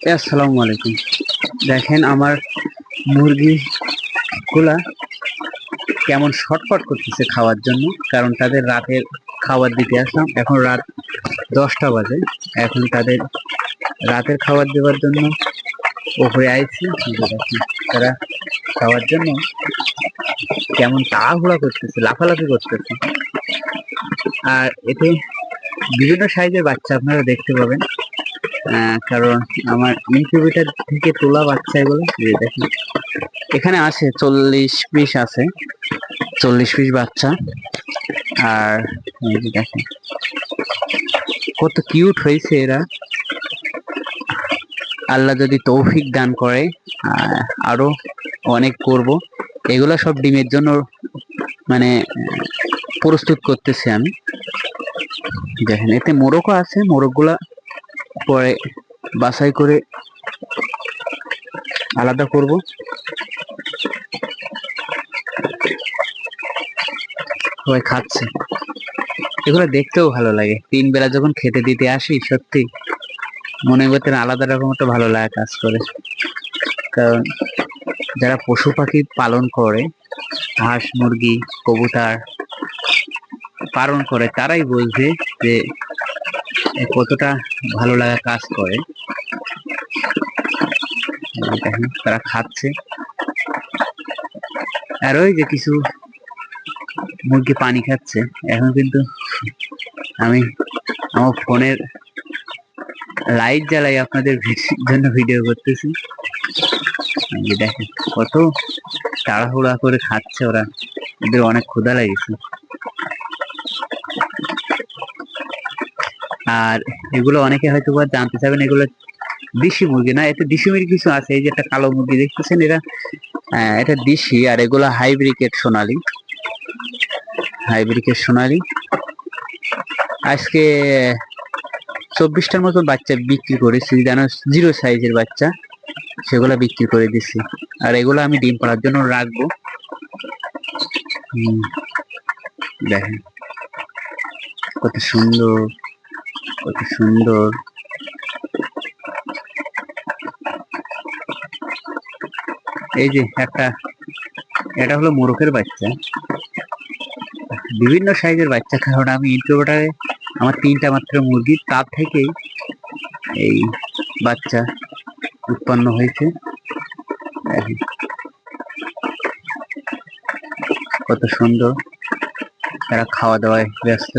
আসসালামু আলাইকুম দেখেন আমার মুরগি গুলা কেমন শটফট করতেছে খাওয়ার জন্য, কারণ তাদের রাতের খাবার দিতে আসলাম। এখন রাত দশটা বাজে। এখন তাদের রাতের খাবার দেওয়ার জন্য ওপরে আইছি। তারা খাওয়ার জন্য কেমন তাড়াহুড়া করতেছে, লাফালাফি করতেছে। আর এতে বিভিন্ন সাইজের বাচ্চা আপনারা দেখতে পাবেন। কারণ আমার ইনকিউবেটার থেকে তোলা বাচ্চা এগুলো এই দেখেন এখানে আছে চল্লিশ পিস আছে চল্লিশ পিস বাচ্চা। আর দেখেন কত কিউট হয়েছে এরা। আল্লাহ যদি তৌফিক দান করে আহ, আরও অনেক করব। এগুলা সব ডিমের জন্য মানে প্রস্তুত করতেছি আমি। দেখেন এতে মোরগও আছে মোরগগুলা পরে বাছাই করে আলাদা করব। সবাই খাচ্ছে। এগুলো দেখতেও ভালো লাগে। তিন বেলা যখন খেতে দিতে আসি, সত্যি মনে করতেন আলাদা রকম একটা ভালো লাগা কাজ করে। কারণ যারা পশু পাখি পালন করে, হাঁস, মুরগি, কবুতর পালন করে, তারাই বলছে যে কতটা ভালো লাগা কাজ করে। দেখেন, তারা খাচ্ছে। আর ওই যে কিছু মুরগি পানি খাচ্ছে। এখন কিন্তু আমি আমার ফোনের লাইট জ্বালাই আপনাদের জন্য ভিডিও করতেছি। দেখেন, কত তাড়াহুড়া করে খাচ্ছে ওরা। ওদের অনেক ক্ষুধা লেগেছে। আর এগুলো অনেকে হয়তো বা জানতে চাবেন এগুলো দেশি মুরগি না, এতে দেশি মুরগি কিছু আছে, এই যে একটা কালো মুরগি দেখতেছেন, এরা এটা দেশি আর এগুলো হাইব্রিকেট সোনালি। হাইব্রিকেট সোনালি। আজকে চব্বিশটার মতো বাচ্চা বিক্রি করেছি, যেন জিরো সাইজের বাচ্চা, সেগুলো বিক্রি করে দিছি। আর এগুলো আমি ডিম পাড়ার জন্য রাখব। দেখেন, কত সুন্দর। কত সুন্দর। এই যে একটা, এটা হলো মোরকের বাচ্চা। বিভিন্ন সাইজের বাচ্চা, কারণ আমি ইনকিউবেটারে আমার তিনটা মাত্র মুরগি, তার থেকেই এই বাচ্চা উৎপন্ন হয়েছে। কত সুন্দর। তারা খাওয়া দাওয়ায় ব্যস্ত।